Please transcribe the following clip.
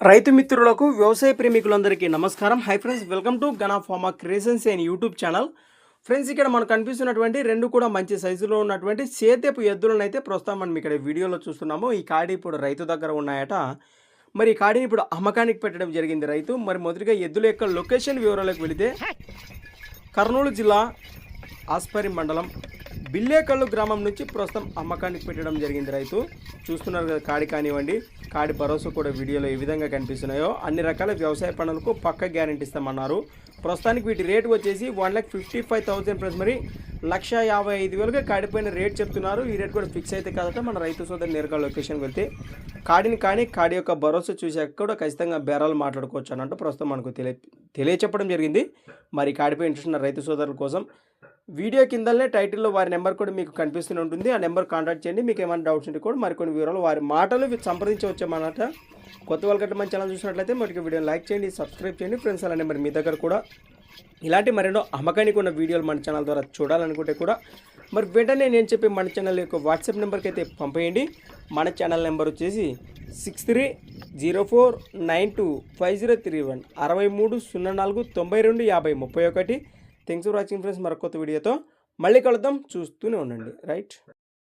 రైతు మిత్రులకు వ్యవసాయ ప్రేమికులందరికీ నమస్కారం. Hi friends welcome to Gana farmer creations and YouTube channel friends ఇక్కడ మనకు కనిపిస్తున్నటువంటి రెండు కూడా మంచి సైజులో ఉన్నటువంటి సేతేపు ఎద్దులను అయితే ప్రస్తుతం మనం ఇక్కడ వీడియోలో చూస్తున్నాము. ఈ కాడి ఇప్పుడు రైతు దగ్గర ఉన్నాయట. మరి ఈ కాడిని ఇప్పుడు అమ్మకానికి పెట్టడం జరిగింది రైతు. మరి మొదటిగా ఎద్దుల యొక్క లొకేషన్ వివరాలకు వెళితే కర్నూలు జిల్లా ఆస్పరి మండలం బిల్లేకల్లు గ్రామం నుంచి ప్రస్తుతం అమ్మకానికి పెట్టడం జరిగింది రైతు. చూస్తున్నారు కదా కాడి కానివ్వండి కాడి భరోసా కూడా వీడియోలో ఏ విధంగా కనిపిస్తున్నాయో. అన్ని రకాల వ్యవసాయ పనులకు పక్క గ్యారెంటీ ఇస్తామన్నారు. ప్రస్తుతానికి వీటి రేటు వచ్చేసి one lakh fifty five thousand plus మరి లక్ష యాభై ఐదు వేలుగా కాడిపోయిన రేట్ చెప్తున్నారు. ఈ రేట్ కూడా ఫిక్స్ అయితే కాదట మన రైతు సోదరు నేరుగా లొకేషన్కి వెళ్తే. కాడిని కానీ కాడి యొక్క భరోసా చూసాక కూడా ఖచ్చితంగా బేరాలు మాట్లాడుకోవచ్చు అనంటూ ప్రస్తుతం మనకు తెలియ తెలియచెప్పడం జరిగింది. మరి కాడిపై ఇంట్రెస్ట్ ఉన్న రైతు సోదరుల కోసం వీడియో కిందనే టైటిల్లో వారి నెంబర్ కూడా మీకు కనిపిస్తూనే ఉంటుంది. ఆ నెంబర్ కాంటాక్ట్ చేయండి. మీకు ఏమైనా డౌట్స్ ఉంటే కూడా మరికొన్ని వివరాలు వారి మాటలు సంప్రదించవచ్చామన్నమాట కొత్త వాళ్ళకంటే మన ఛానల్ చూసినట్లయితే మరి వీడియో లైక్ చేయండి సబ్స్క్రైబ్ చేయండి. ఫ్రెండ్స్ అలానే మరి మీ దగ్గర కూడా ఇలాంటి మరెన్నో అమ్మకానికి ఉన్న వీడియోలు మన ఛానల్ ద్వారా చూడాలనుకుంటే కూడా మరి వెంటనే నేను చెప్పి మన ఛానల్ యొక్క వాట్సాప్ నెంబర్కి అయితే పంపేయండి. మన ఛానల్ నెంబర్ వచ్చేసి six three zero four nine two five zero three one అరవై మూడు సున్నా నాలుగు తొంభై రెండు యాభై ముప్పై ఒకటి. Thanks for watching friends. మరొక కొత్త వీడియోతో మళ్ళీ కలుద్దాం. చూస్తూనే ఉండండి. రైట్?